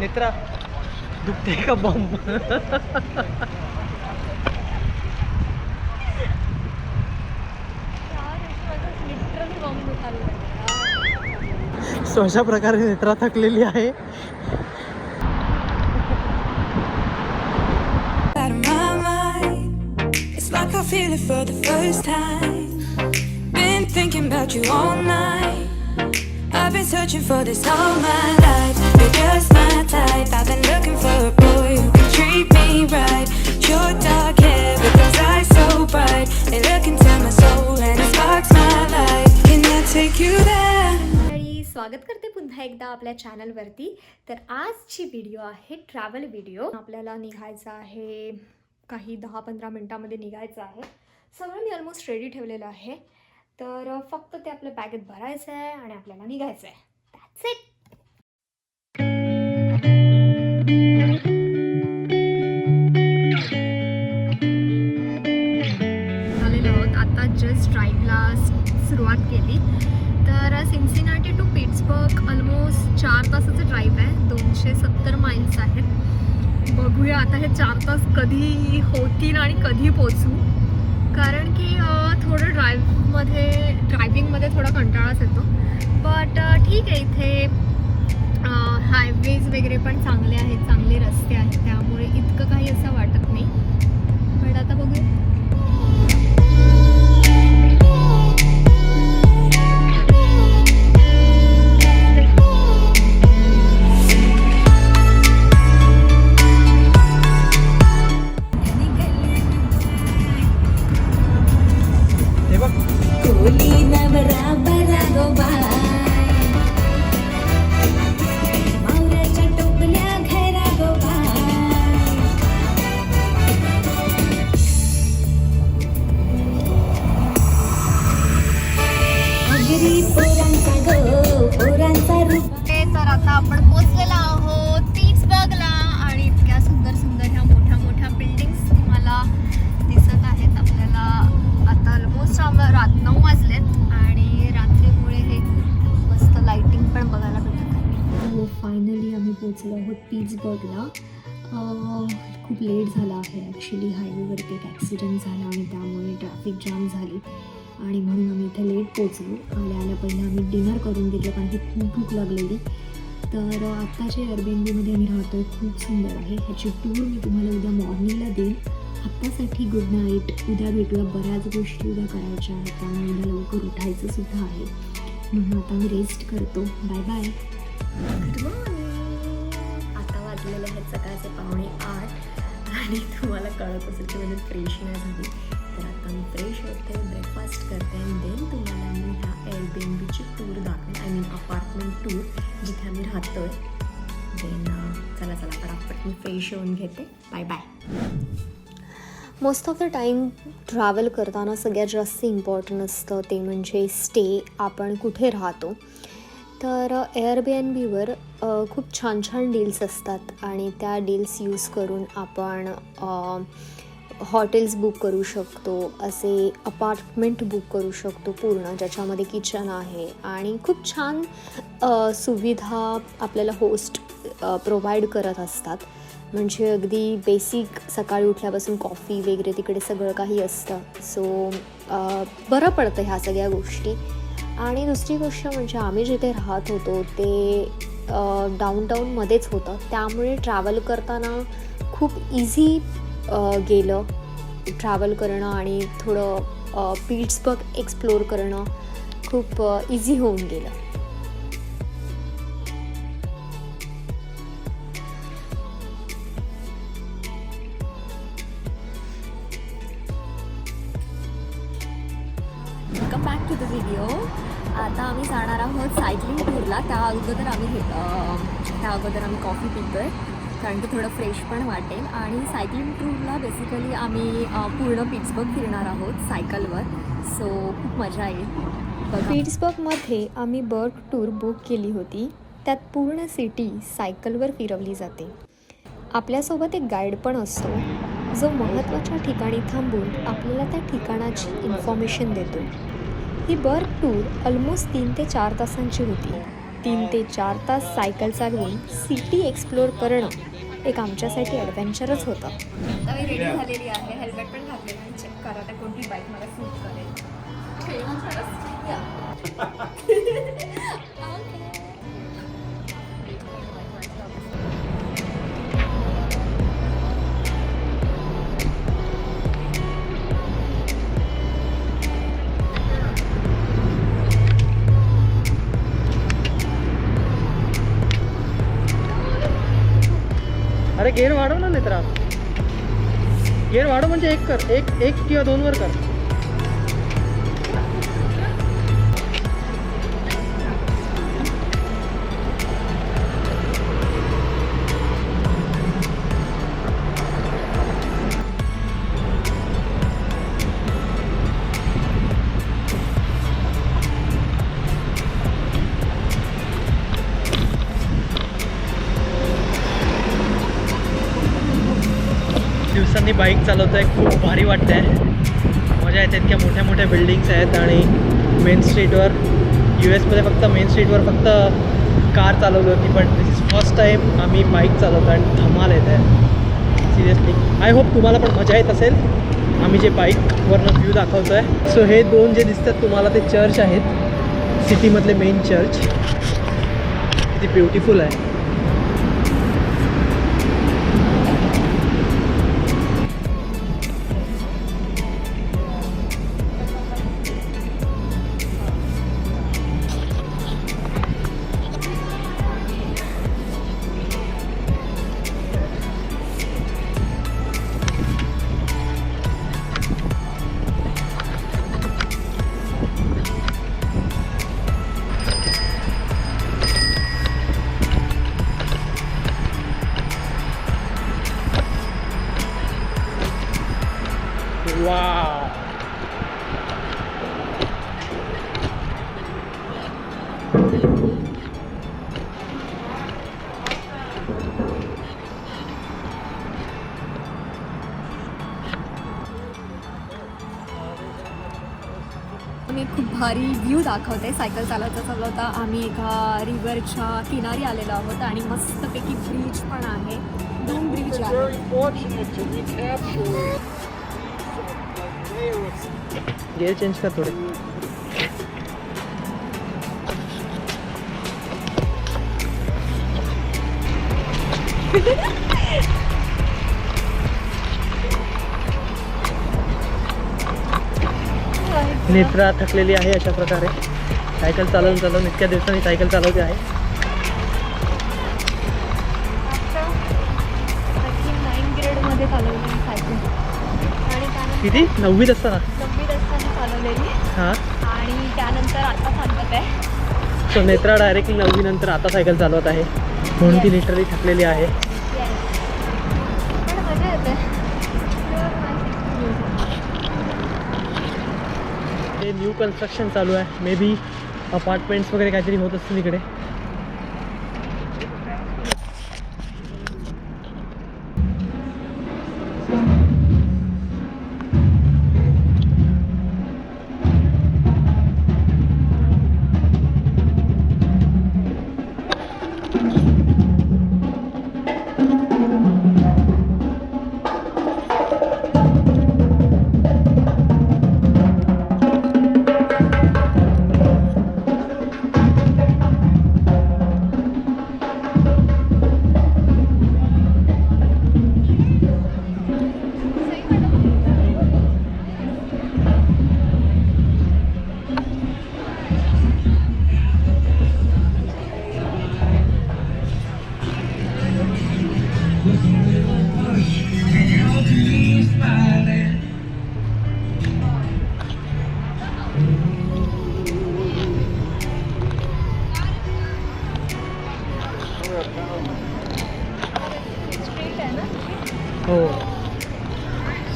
नेत्रा दुखते का bomb so अशा प्रकारे नेत्रा थकलेली आहे out of my mind. It's like I feel it for the first time. Been thinking about you all night. Been searching for this all my life. You're just my type. I've been looking for a boy who can treat me right. Your dark hair with those eyes so bright. They look into my soul and it sparks my life. Can I take you there? स्वागत करते पुन्हा एकदा आपल्या चॅनलवरती तर आजची video आहे travel video आपल्याला निघायचं आहे काही दहा पंधरा मिनटामध्ये निघायचं आहे सगळं मी ऑलमोस्ट रेडी ठेवलेलं आहे तर फक्त ते आपल्या बॅगेत भरायचं आहे आणि आपल्याला निघायचं आहे. दॅट्स इट आलेलो आहोत आता जस्ट ड्राईव्हला सुरुवात केली. तर सिन्सिनाटी टू पिट्सबर्ग ऑलमोस्ट चार तासाचं ड्राईव्ह आहे. दोनशे सत्तर माइल्स आहेत बघूया आता हे चार तास कधी होतील आणि कधी पोचू कारण की थोडं ड्राईव्ह मध्ये ड्रायव्हिंगमध्ये थोडा कंटाळाच येतो. बट ठीक आहे इथे हायवेज वगैरे पण चांगले आहेत चांगले रस्ते आहेत. लेट झाला आहे. ॲक्च्युली हायवेवरती एक ॲक्सिडेंट झाला आणि त्यामुळे ट्रॅफिक जाम झाली. आणि म्हणून आम्ही इथे लेट पोचलो आल्या आल्या पहिले आम्ही डिनर करून घेतलं कारण की खूप भूक लागलेली. तर आता जे एअरबीएनबीमध्ये आम्ही राहतो खूप सुंदर आहे. ह्याची टूर मी तुम्हाला उद्या मॉर्निंगला देईन. आत्तासाठी गुड नाईट उद्या भेटूया बऱ्याच गोष्टी उद्या करायच्या आहेत. त्यामुळे उद्या लवकर उठायचं सुद्धा आहे. म्हणून आता मी रेस्ट करतो. बाय बाय गुड मॉर्निंग आता वाजलेले आहेत सकाळचे पावणे आठ. आणि तुम्हाला कळत असेल की म्हणजे फ्रेश नाही झाली. तर आता मी फ्रेश होते ब्रेकफास्ट करते आणि देन तुम्हाला मी ह्या एअरबीएनबीची टूर दाखवेन. आय मीन अपार्टमेंट टूर जिथे आम्ही राहतो आहे देन चला चला पटापट मी फ्रेश होऊन घेते. Bye bye most of the time travel करताना सगळ्यात जास्त इम्पॉर्टंट असतं ते म्हणजे स्टे आपण कुठे राहतो? तर एअरबी एन बीवर खूप छान छान डील्स असतात आणि त्या डील्स यूज करून आपण हॉटेल्स बुक करू शकतो असे अपार्टमेंट बुक करू शकतो पूर्ण ज्याच्यामध्ये किचन आहे आणि खूप छान सुविधा आपल्याला होस्ट प्रोव्हाइड करत असतात. म्हणजे अगदी बेसिक सकाळी उठल्यापासून कॉफी वगैरे तिकडे सगळं काही असतं. सो बरं पडतं ह्या सगळ्या गोष्टी. आणि दुसरी गोष्ट म्हणजे आम्ही जिथे राहत होतो ते डाऊनटाऊनमध्येच होतं. त्यामुळे ट्रॅव्हल करताना खूप इझी गेलं. ट्रॅव्हल करणं आणि थोडं पीट्सबर्ग एक्सप्लोर करणं खूप इझी होऊन गेलं. अगोदर आम्ही हे- त्या अगोदर आम्ही कॉफी पितो आहे कारण की थोडं फ्रेश पण वाटेल. आणि सायकलिंग टूरला बेसिकली आम्ही पूर्ण पिट्सबर्ग फिरणार आहोत सायकलवर सो खूप मजा येईल. पिट्सबर्गमध्ये आम्ही बर्ग टूर बुक केली होती. त्यात पूर्ण सिटी सायकलवर फिरवली जाते. आपल्यासोबत एक गाईड पण असतो. जो महत्त्वाच्या ठिकाणी थांबून आपल्याला त्या ठिकाणाची इन्फॉर्मेशन देतो. ही बर्ग टूर ऑलमोस्ट तीन ते चार तासांची होती. तीन ते चार तास सायकल चालवून सिटी एक्सप्लोअर करणं एक आमच्यासाठी ॲडव्हेंचरच होतं. आता मी रेडी झालेली आहे. हेल्मेट पण घातलेलं आहे. चेक करा आता कोणती बाईक मला सूट करेल. गेअर वाढव ना नेत्रा गेअर वाढव म्हणजे एक कर. एक एक किंवा दोन वर कर. दिवसांनी बाईक चालवतोय. खूप भारी वाटतंय. मजा येते इतक्या मोठ्या मोठ्या बिल्डिंग्स आहेत आणि मेन स्ट्रीटवर यू एसमध्ये फक्त मेन स्ट्रीटवर फक्त कार चालवली होती पण दिस इज फर्स्ट टाईम आम्ही बाईक चालवतो आणि धमाल येत आहे सिरियसली आय होप तुम्हाला पण मजा येत असेल. आम्ही जे बाईकवरनं व्ह्यू दाखवतो आहे सो हे दोन जे दिसतात तुम्हाला ते चर्च आहेत. सिटीमधले मेन चर्च किती ब्युटिफुल आहे. मी खूप भारी व्ह्यू दाखवते. सायकल चालवता चालवता आम्ही एका रिव्हरच्या किनारी आलेलो आहोत आणि मस्तपैकी ब्रिज पण आहे. दोन ब्रिज आहे गेअर चेंज कर थोडे. नेत्रा थकलेली आहे अशा प्रकारे. सायकल चालवून चालवून इतक्या दिवसांनी सायकल चालवते आहे. किती? नववीत असताना? नववीत असताना चालवलेली. हां. आणि त्यानंतर आता आहे. सो नेत्रा डायरेक्टली नववी नंतर आता सायकल चालवत आहे. म्हणून ती लिटरली थकलेली आहे? ते न्यू कन्स्ट्रक्शन चालू आहे. मे बी अपार्टमेंट्स वगैरे काहीतरी होत असतील इकडे.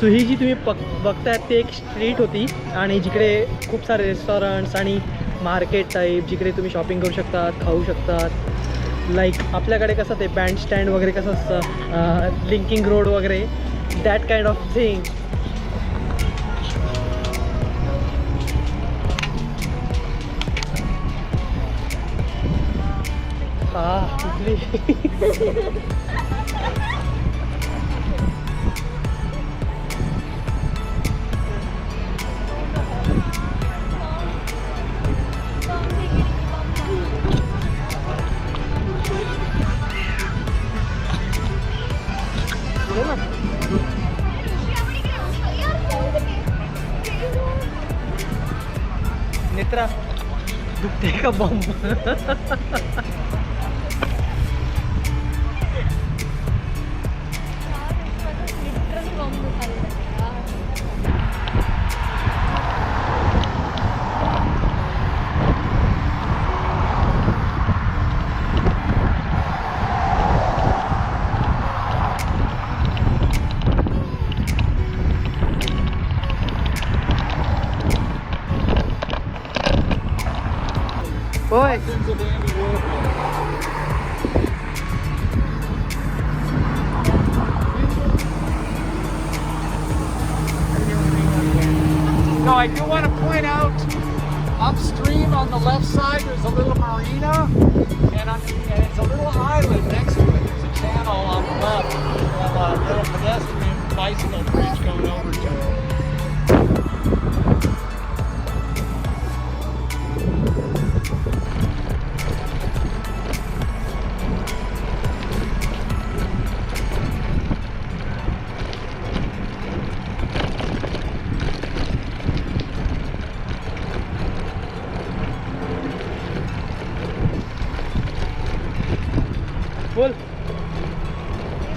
ही जी तुम्ही पक बघतायत ती एक स्ट्रीट होती आणि जिकडे खूप सारे रेस्टॉरंट्स आणि मार्केट टाईप जिकडे तुम्ही शॉपिंग करू शकतात खाऊ शकतात. लाईक आपल्याकडे कसं ते बँड स्टँड वगैरे कसं असतं लिंकिंग रोड वगैरे दॅट काइंड ऑफ थिंग हा दुखते का बॉम्ब होय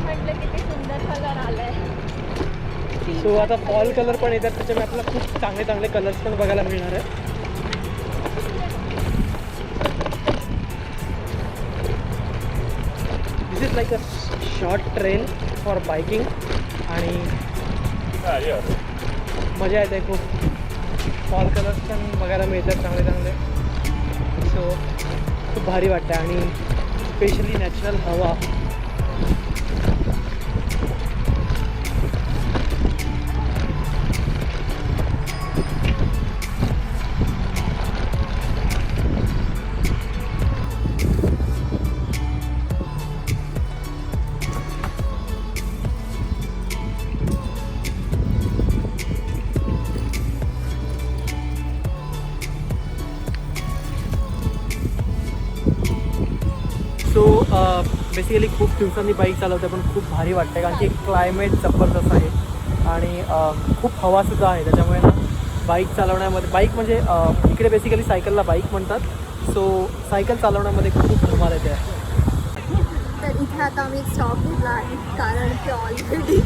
म्हटलं किती सुंदर कलर आलाय सो आता फॉल कलर पण येतात त्याच्यामुळे आपल्याला खूप चांगले चांगले कलर्स पण बघायला मिळणार आहे this is like a short train for biking आणि मज़ा येते खूप. फॉल कलर्स पण बघायला मिळतात चांगले चांगले. सो खूप भारी वाटतं आणि स्पेशली नॅचरल हवा. बेसिकली खूप दिवसांनी बाईक चालवते पण खूप भारी वाटते कारण की क्लायमेट जबरदस्त आहे. आणि खूप हवासुद्धा आहे त्याच्यामुळे ना बाईक चालवण्यामध्ये बाईक म्हणजे इकडे बेसिकली सायकलला बाईक म्हणतात. सो सायकल चालवण्यामध्ये खूप धमाल येते. तर इथे आता आम्ही एक स्टॉप घेतला आहे कारण की ऑलरेडी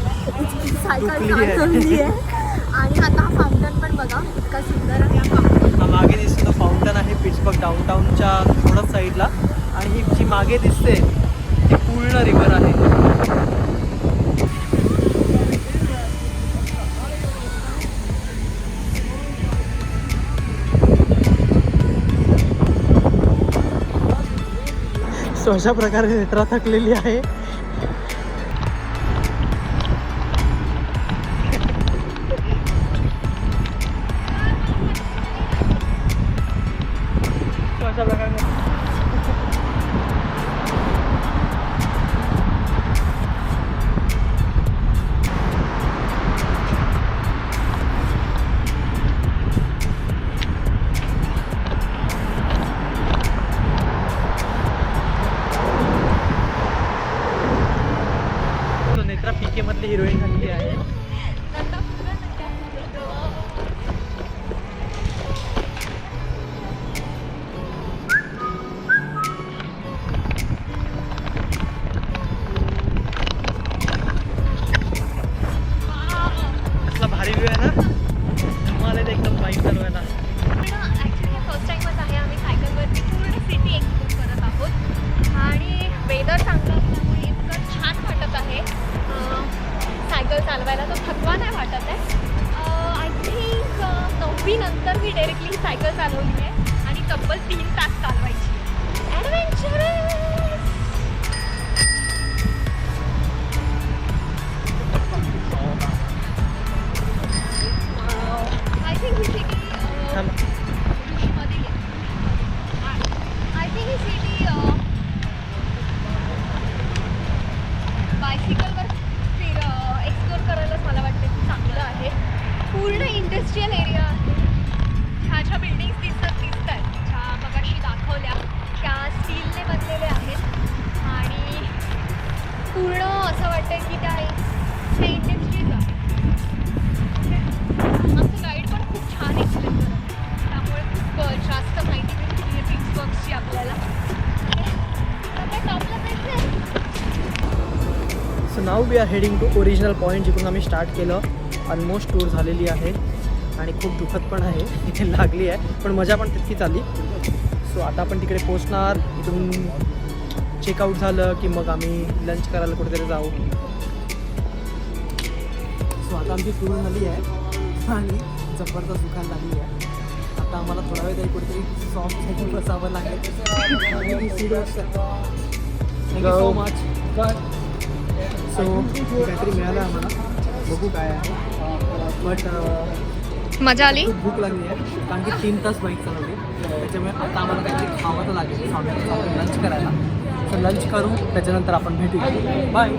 सायकल आहे. आहे. आणि आता हा फाउंटन पण बघा इतका सुंदर आहे. मागे दिसतो फाउंटन आहे पिचबर्ग डाऊनटाऊनच्या थोडंच साईडला आणि ही जी मागे दिसते पूर्ण रिवर आहे. सो अशा प्रकारे नेत्रा थकलेली आहे. Now we are heading to original point जिकडून आम्ही स्टार्ट केलं. ऑलमोस्ट टूर झालेली आहे. आणि खूप दुखत पण आहे. इथे लागली आहे. पण मजा पण तितकीच आली सो आता आपण तिकडे पोचणार इथून चेकआउट झालं की मग आम्ही लंच करायला कुठेतरी जाऊ. सो आता आमची टूर झाली आहे. आणि जबरदस्त दुखायला लागली आहे. आता आम्हाला थोडा वेळ तरी कुठेतरी सॉफ्ट बसावं लागेल. थँक्यू सो मच सो काहीतरी मिळालं आम्हाला. बघू काय आहे. बट मजा आली? भूक लागली आहे. कारण की तीन तास बाईक चालवली. त्याच्यामुळे आता आम्हाला काहीतरी खावं तर लागेल. लंच करायला. तर लंच करू. त्याच्यानंतर आपण भेटू बाय